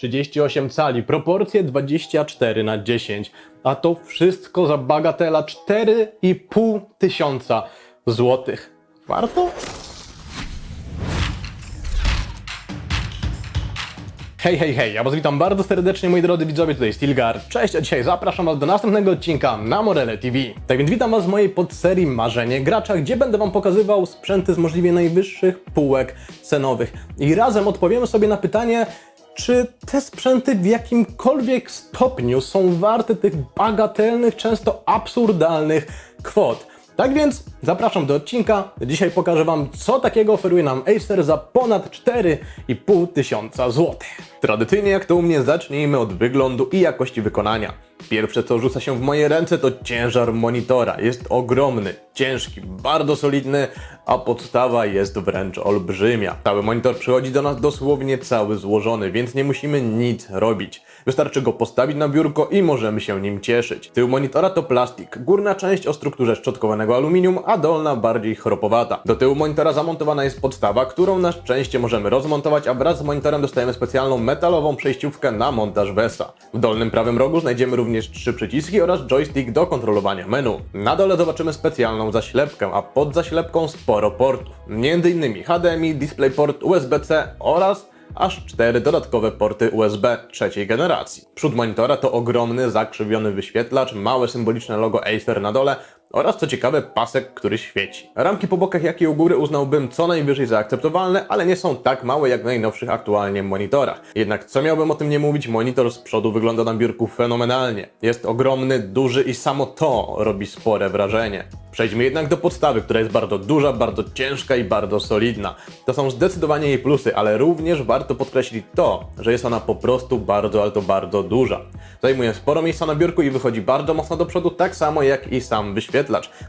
38 cali, proporcje 24 na 10, a to wszystko za bagatela 4,5 tysiąca złotych. Warto? Hej, hej, hej, ja was witam bardzo serdecznie moi drodzy widzowie, tutaj Stilgar. Cześć, a dzisiaj zapraszam was do następnego odcinka na Morele TV. Tak więc witam was w mojej podserii Marzenie Gracza, gdzie będę wam pokazywał sprzęty z możliwie najwyższych półek cenowych. I razem odpowiemy sobie na pytanie, czy te sprzęty w jakimkolwiek stopniu są warte tych bagatelnych, często absurdalnych kwot. Tak więc zapraszam do odcinka. Dzisiaj pokażę Wam, co takiego oferuje nam Acer za ponad 4,5 tysiąca złotych. Tradycyjnie, jak to u mnie, zacznijmy od wyglądu i jakości wykonania. Pierwsze, co rzuca się w moje ręce, to ciężar monitora. Jest ogromny, ciężki, bardzo solidny, a podstawa jest wręcz olbrzymia. Cały monitor przychodzi do nas dosłownie cały złożony, więc nie musimy nic robić. Wystarczy go postawić na biurko i możemy się nim cieszyć. Tył monitora to plastik, górna część o strukturze szczotkowanego aluminium, a dolna bardziej chropowata. Do tyłu monitora zamontowana jest podstawa, którą na szczęście możemy rozmontować, a wraz z monitorem dostajemy specjalną metalową przejściówkę na montaż VESA. W dolnym prawym rogu znajdziemy również trzy przyciski oraz joystick do kontrolowania menu. Na dole zobaczymy specjalną zaślepkę, a pod zaślepką sporo portów. Innymi HDMI, DisplayPort, USB-C oraz aż cztery dodatkowe porty USB trzeciej generacji. Przód monitora to ogromny, zakrzywiony wyświetlacz, małe symboliczne logo Acer na dole oraz co ciekawe pasek, który świeci. Ramki po bokach jak i u góry uznałbym co najwyżej za akceptowalne, ale nie są tak małe jak w najnowszych aktualnie monitorach. Jednak co miałbym o tym nie mówić, monitor z przodu wygląda na biurku fenomenalnie. Jest ogromny, duży i samo to robi spore wrażenie. Przejdźmy jednak do podstawy, która jest bardzo duża, bardzo ciężka i bardzo solidna. To są zdecydowanie jej plusy, ale również warto podkreślić to, że jest ona po prostu bardzo, ale to bardzo duża. Zajmuje sporo miejsca na biurku i wychodzi bardzo mocno do przodu, tak samo jak i sam wyświetlacz,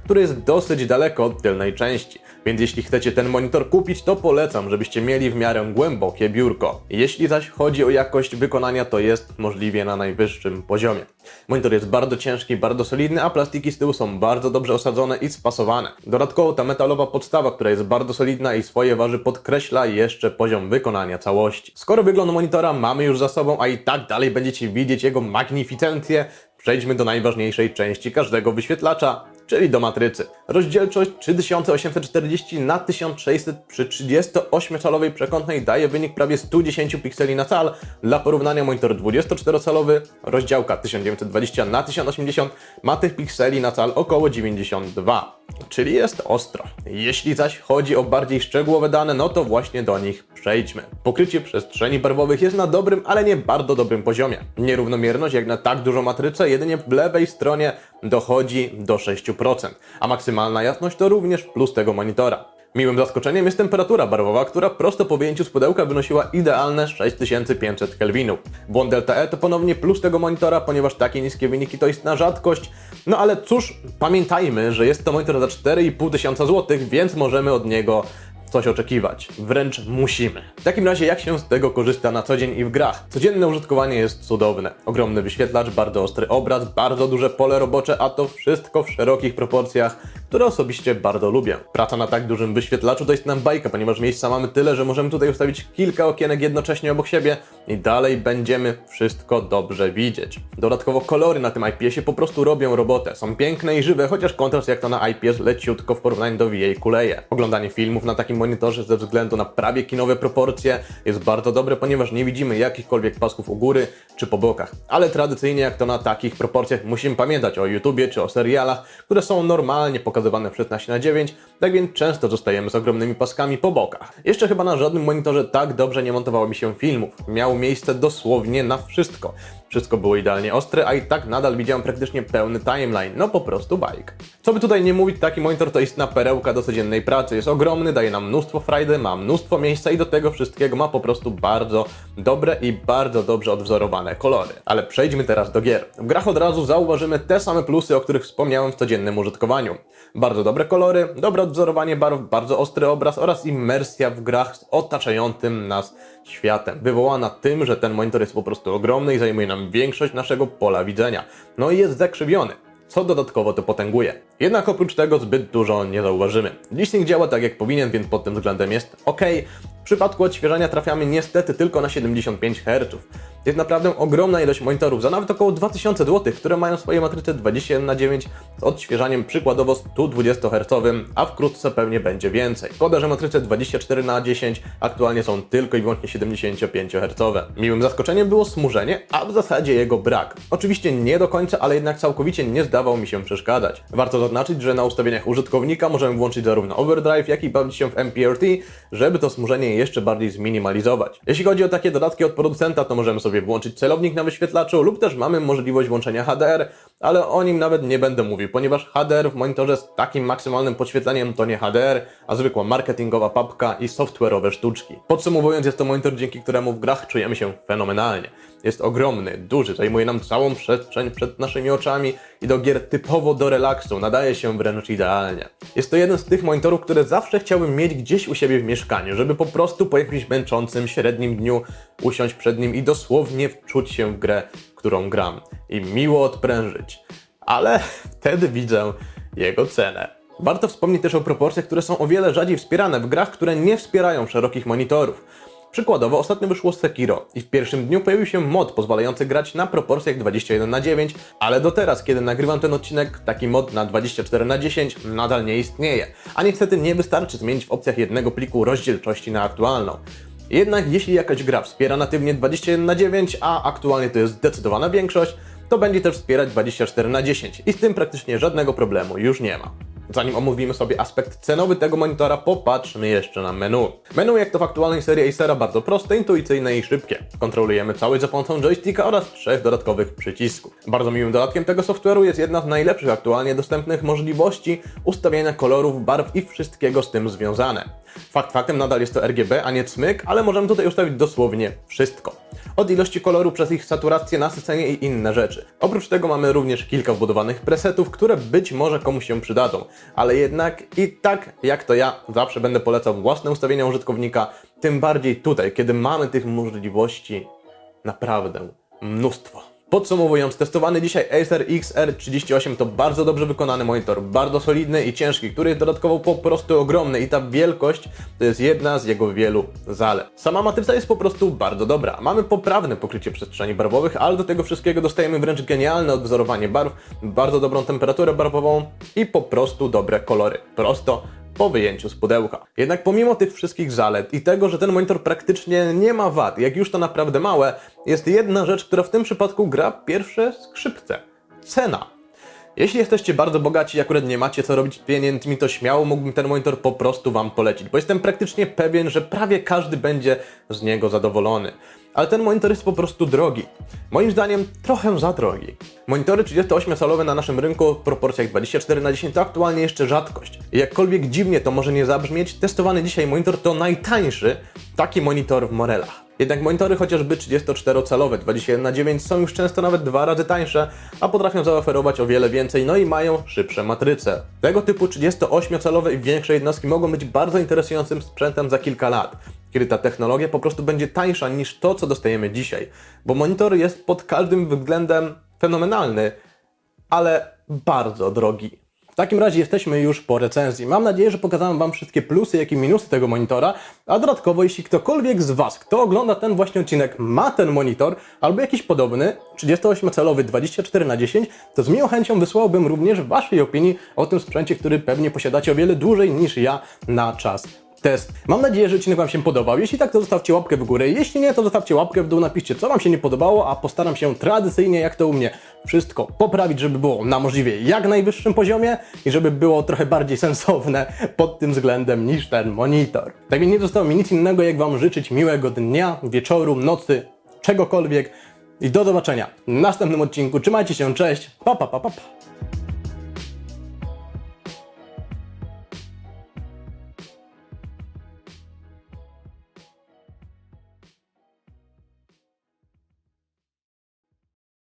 który jest dosyć daleko od tylnej części. Więc jeśli chcecie ten monitor kupić, to polecam, żebyście mieli w miarę głębokie biurko. Jeśli zaś chodzi o jakość wykonania, to jest możliwie na najwyższym poziomie. Monitor jest bardzo ciężki, bardzo solidny, a plastiki z tyłu są bardzo dobrze osadzone i spasowane. Dodatkowo ta metalowa podstawa, która jest bardzo solidna i swoje waży podkreśla jeszcze poziom wykonania całości. Skoro wygląd monitora mamy już za sobą, a i tak dalej będziecie widzieć jego magnificencję, przejdźmy do najważniejszej części każdego wyświetlacza, czyli do matrycy. Rozdzielczość 3840 na 1600 przy 38-calowej przekątnej daje wynik prawie 110 pikseli na cal. Dla porównania monitor 24-calowy, rozdziałka 1920 na 1080 ma tych pikseli na cal około 92, czyli jest ostro. Jeśli zaś chodzi o bardziej szczegółowe dane, no to właśnie do nich przejdźmy. Pokrycie przestrzeni barwowych jest na dobrym, ale nie bardzo dobrym poziomie. Nierównomierność jak na tak dużą matrycę jedynie w lewej stronie dochodzi do 6%, a maksymalna jasność to również plus tego monitora. Miłym zaskoczeniem jest temperatura barwowa, która prosto po wyjęciu z pudełka wynosiła idealne 6500 Kelvinów. Błąd Delta E to ponownie plus tego monitora, ponieważ takie niskie wyniki to istna rzadkość. No ale cóż, pamiętajmy, że jest to monitor za 4,5 tysiąca złotych, więc możemy od niego coś oczekiwać. Wręcz musimy. W takim razie jak się z tego korzysta na co dzień i w grach? Codzienne użytkowanie jest cudowne. Ogromny wyświetlacz, bardzo ostry obraz, bardzo duże pole robocze, a to wszystko w szerokich proporcjach, które osobiście bardzo lubię. Praca na tak dużym wyświetlaczu to jest nam bajka, ponieważ miejsca mamy tyle, że możemy tutaj ustawić kilka okienek jednocześnie obok siebie i dalej będziemy wszystko dobrze widzieć. Dodatkowo kolory na tym IPS-ie po prostu robią robotę. Są piękne i żywe, chociaż kontrast jak to na IPS leciutko w porównaniu do VA kuleje. Oglądanie filmów na takim monitorze ze względu na prawie kinowe proporcje jest bardzo dobre, ponieważ nie widzimy jakichkolwiek pasków u góry czy po bokach. Ale tradycyjnie jak to na takich proporcjach musimy pamiętać o YouTubie czy o serialach, które są normalnie pokazywane w 16 na 9, tak więc często zostajemy z ogromnymi paskami po bokach. Jeszcze chyba na żadnym monitorze tak dobrze nie montowało mi się filmów. Miało miejsce dosłownie na wszystko. Wszystko było idealnie ostre, a i tak nadal widziałem praktycznie pełny timeline. No po prostu bajk. Co by tutaj nie mówić, taki monitor to istna perełka do codziennej pracy. Jest ogromny, daje nam mnóstwo frajdy, ma mnóstwo miejsca i do tego wszystkiego ma po prostu bardzo dobre i bardzo dobrze odwzorowane kolory. Ale przejdźmy teraz do gier. W grach od razu zauważymy te same plusy, o których wspomniałem w codziennym użytkowaniu. Bardzo dobre kolory, dobre odwzorowanie barw, bardzo ostry obraz oraz imersja w grach z otaczającym nas światem. Wywołana tym, że ten monitor jest po prostu ogromny i zajmuje nam większość naszego pola widzenia. No i jest zakrzywiony co dodatkowo to potęguje. Jednak oprócz tego zbyt dużo nie zauważymy. Licznik działa tak jak powinien, więc pod tym względem jest ok. W przypadku odświeżania trafiamy niestety tylko na 75 Hz. Jest naprawdę ogromna ilość monitorów za nawet około 2000 zł, które mają swoje matryce 21 na 9 z odświeżaniem przykładowo 120 Hz, a wkrótce pewnie będzie więcej. Szkoda, że matryce 24 na 10 aktualnie są tylko i wyłącznie 75 Hz. Miłym zaskoczeniem było smużenie, a w zasadzie jego brak. Oczywiście nie do końca, ale jednak całkowicie nie zdawał mi się przeszkadzać. Warto zaznaczyć, że na ustawieniach użytkownika możemy włączyć zarówno overdrive, jak i bawić się w MPRT, żeby to smużenie jeszcze bardziej zminimalizować. Jeśli chodzi o takie dodatki od producenta, to możemy sobie włączyć celownik na wyświetlaczu lub też mamy możliwość włączenia HDR, ale o nim nawet nie będę mówił, ponieważ HDR w monitorze z takim maksymalnym podświetleniem to nie HDR, a zwykła marketingowa papka i software'owe sztuczki. Podsumowując, jest to monitor, dzięki któremu w grach czujemy się fenomenalnie. Jest ogromny, duży, zajmuje nam całą przestrzeń przed naszymi oczami i do gier typowo do relaksu nadaje się wręcz idealnie. Jest to jeden z tych monitorów, które zawsze chciałbym mieć gdzieś u siebie w mieszkaniu, żeby po prostu po jakimś męczącym średnim dniu usiąść przed nim i dosłownie wczuć się w grę, którą gram i miło odprężyć. Ale wtedy widzę jego cenę. Warto wspomnieć też o proporcjach, które są o wiele rzadziej wspierane w grach, które nie wspierają szerokich monitorów. Przykładowo ostatnio wyszło Sekiro i w pierwszym dniu pojawił się mod pozwalający grać na proporcjach 21 na 9, ale do teraz, kiedy nagrywam ten odcinek, taki mod na 24 na 10 nadal nie istnieje. A niestety nie wystarczy zmienić w opcjach jednego pliku rozdzielczości na aktualną. Jednak jeśli jakaś gra wspiera natywnie 21 na 9, a aktualnie to jest zdecydowana większość, to będzie też wspierać 24 na 10 i z tym praktycznie żadnego problemu już nie ma. Zanim omówimy sobie aspekt cenowy tego monitora, popatrzmy jeszcze na menu. Menu, jak to w aktualnej serii Acera, bardzo proste, intuicyjne i szybkie. Kontrolujemy cały za pomocą joysticka oraz trzech dodatkowych przycisków. Bardzo miłym dodatkiem tego software'u jest jedna z najlepszych aktualnie dostępnych możliwości ustawiania kolorów, barw i wszystkiego z tym związane. Fakt faktem nadal jest to RGB, a nie cmyk, ale możemy tutaj ustawić dosłownie wszystko. Od ilości koloru przez ich saturację, nasycenie i inne rzeczy. Oprócz tego mamy również kilka wbudowanych presetów, które być może komuś się przydadzą, ale jednak i tak jak to ja zawsze będę polecał własne ustawienia użytkownika, tym bardziej tutaj, kiedy mamy tych możliwości naprawdę mnóstwo. Podsumowując, testowany dzisiaj Acer XR38 to bardzo dobrze wykonany monitor, bardzo solidny i ciężki, który jest dodatkowo po prostu ogromny i ta wielkość to jest jedna z jego wielu zalet. Sama matryca jest po prostu bardzo dobra. Mamy poprawne pokrycie przestrzeni barwowych, ale do tego wszystkiego dostajemy wręcz genialne odwzorowanie barw, bardzo dobrą temperaturę barwową i po prostu dobre kolory. Prosto po wyjęciu z pudełka. Jednak pomimo tych wszystkich zalet i tego, że ten monitor praktycznie nie ma wad, jak już to naprawdę małe, jest jedna rzecz, która w tym przypadku gra pierwsze skrzypce. Cena. Jeśli jesteście bardzo bogaci i akurat nie macie co robić z pieniędzmi, to śmiało mógłbym ten monitor po prostu Wam polecić, bo jestem praktycznie pewien, że prawie każdy będzie z niego zadowolony. Ale ten monitor jest po prostu drogi. Moim zdaniem trochę za drogi. Monitory 38-calowe na naszym rynku w proporcjach 24 na 10 to aktualnie jeszcze rzadkość. I jakkolwiek dziwnie to może nie zabrzmieć, testowany dzisiaj monitor to najtańszy taki monitor w Morelach. Jednak monitory chociażby 34-calowe 21 na 9 są już często nawet dwa razy tańsze, a potrafią zaoferować o wiele więcej, no i mają szybsze matryce. Tego typu 38-calowe i większe jednostki mogą być bardzo interesującym sprzętem za kilka lat, kiedy ta technologia po prostu będzie tańsza niż to, co dostajemy dzisiaj. Bo monitor jest pod każdym względem fenomenalny, ale bardzo drogi. W takim razie jesteśmy już po recenzji. Mam nadzieję, że pokazałem Wam wszystkie plusy, jak i minusy tego monitora, a dodatkowo, jeśli ktokolwiek z Was, kto ogląda ten właśnie odcinek, ma ten monitor albo jakiś podobny, 38-calowy 24 na 10 to z miłą chęcią wysłałbym również Waszej opinii o tym sprzęcie, który pewnie posiadacie o wiele dłużej niż ja na czas test. Mam nadzieję, że odcinek Wam się podobał. Jeśli tak, to zostawcie łapkę w górę. Jeśli nie, to zostawcie łapkę w dół, napiszcie, co Wam się nie podobało, a postaram się tradycyjnie, jak to u mnie, wszystko poprawić, żeby było na możliwie jak najwyższym poziomie i żeby było trochę bardziej sensowne pod tym względem niż ten monitor. Tak więc nie zostało mi nic innego, jak Wam życzyć miłego dnia, wieczoru, nocy, czegokolwiek i do zobaczenia w następnym odcinku. Trzymajcie się, cześć, pa pa pa pa. pa.